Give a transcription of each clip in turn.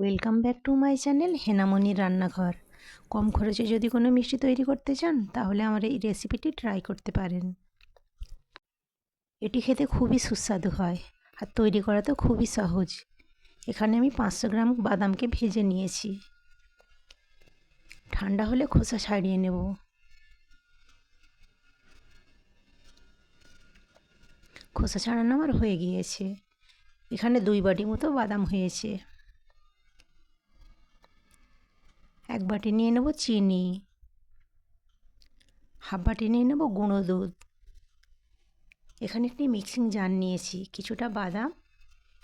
Welcome back to my channel হেনামণির রান্নাঘর কম খরচে যদি কোনো মিষ্টি তৈরি করতে চান, তাহলে আমার এই রেসিপিটি ট্রাই করতে পারেন। এটি খেতে খুবই সুস্বাদু হয়, আর তৈরি করা তো খুবই সহজ। এখানে আমি পাঁচশো গ্রাম বাদামকে ভেজে নিয়েছি। ঠান্ডা হলে খোসা ছাড়িয়ে নেব। খোসা ছাড়ানো আমার হয়ে গিয়েছে। এখানে দুই বাটি মতো বাদাম হয়েছে। এক বাটি নিয়ে নেব চিনি, হাফ বাটি নিয়ে নেব গুঁড়ো দুধ। এখানে একটি মিক্সিং জার নিয়েছি, কিছুটা বাদাম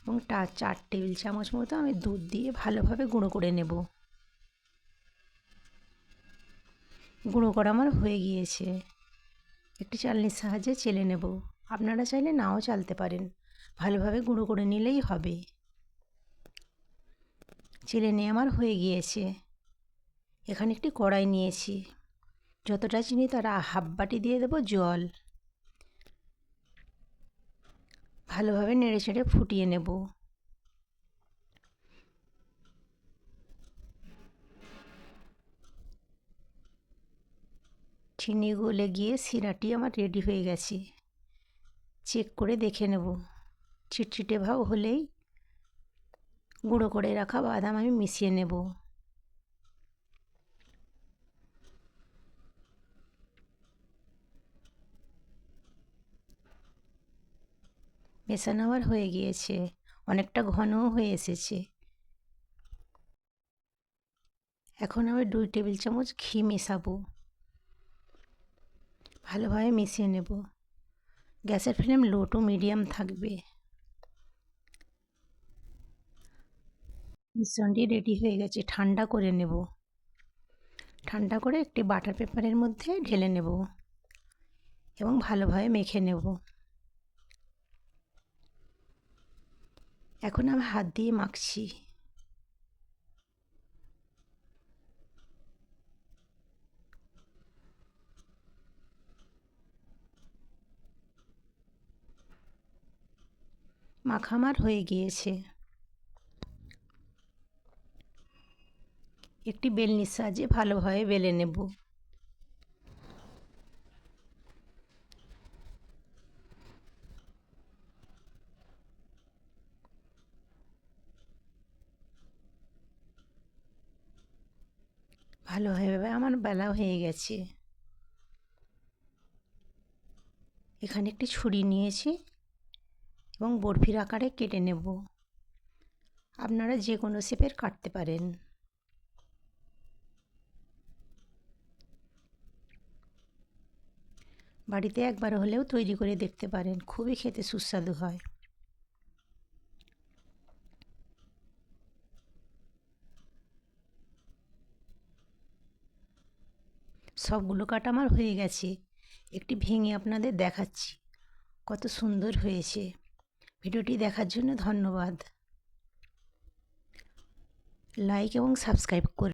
এবং টা চার টেবিল চামচ মতো আমি দুধ দিয়ে ভালোভাবে গুঁড়ো করে নেব। গুঁড়ো করা আমার হয়ে গিয়েছে। একটি চালনির সাহায্যে চেলে নেব। আপনারা চাইলে নাও চালতে পারেন, ভালোভাবে গুঁড়ো করে নিলেই হবে। চেলে নিয়ে আমার হয়ে গিয়েছে। এখানে একটি কড়াই নিয়েছি। যতটা চিনি তার হাফ বাটি দিয়ে দেবো জল। ভালোভাবে নেড়ে চেড়ে ফুটিয়ে নেব। চিনি গলে গিয়ে সিরাটি আমার রেডি হয়ে গেছে। চেক করে দেখে নেব। চিটচিটে ভাব হলেই গুঁড়ো করে রাখা বাদাম আমি মিশিয়ে নেব। মেশানো আমার হয়ে গিয়েছে, অনেকটা ঘনও হয়ে এসেছে। এখন আমি দুই টেবিল চামচ ঘি মেশাবো। ভালোভাবে মিশিয়ে নেব। গ্যাসের ফ্লেম লো টু মিডিয়াম থাকবে। মিশ্রণটি রেডি হয়ে গেছে, ঠান্ডা করে নেব। ঠান্ডা করে একটি বাটার পেপারের মধ্যে ঢেলে নেব এবং ভালোভাবে মেখে নেব। এখন আমি হাত দিয়ে মাখছি। মাখামার হয়ে গিয়েছে। একটি বেলনির সাহায্যে ভালোভাবে বেলে নেব। ভালোভাবে আমার বেলা হয়ে গেছে। এখানে একটি ছুরি নিয়েছি এবং বরফির আকারে কেটে নেব। আপনারা যে কোনো শেপের কাটতে পারেন। বাড়িতে একবার হলেও তৈরি করে দেখতে পারেন, খুবই খেতে সুস্বাদু হয়। সবগুলো কাটা আমার হয়ে গেছে। একটি ভেঙে আপনাদের দেখাচ্ছি। কত সুন্দর হয়েছে। ভিডিওটি দেখার জন্য ধন্যবাদ। লাইক এবং সাবস্ক্রাইব করে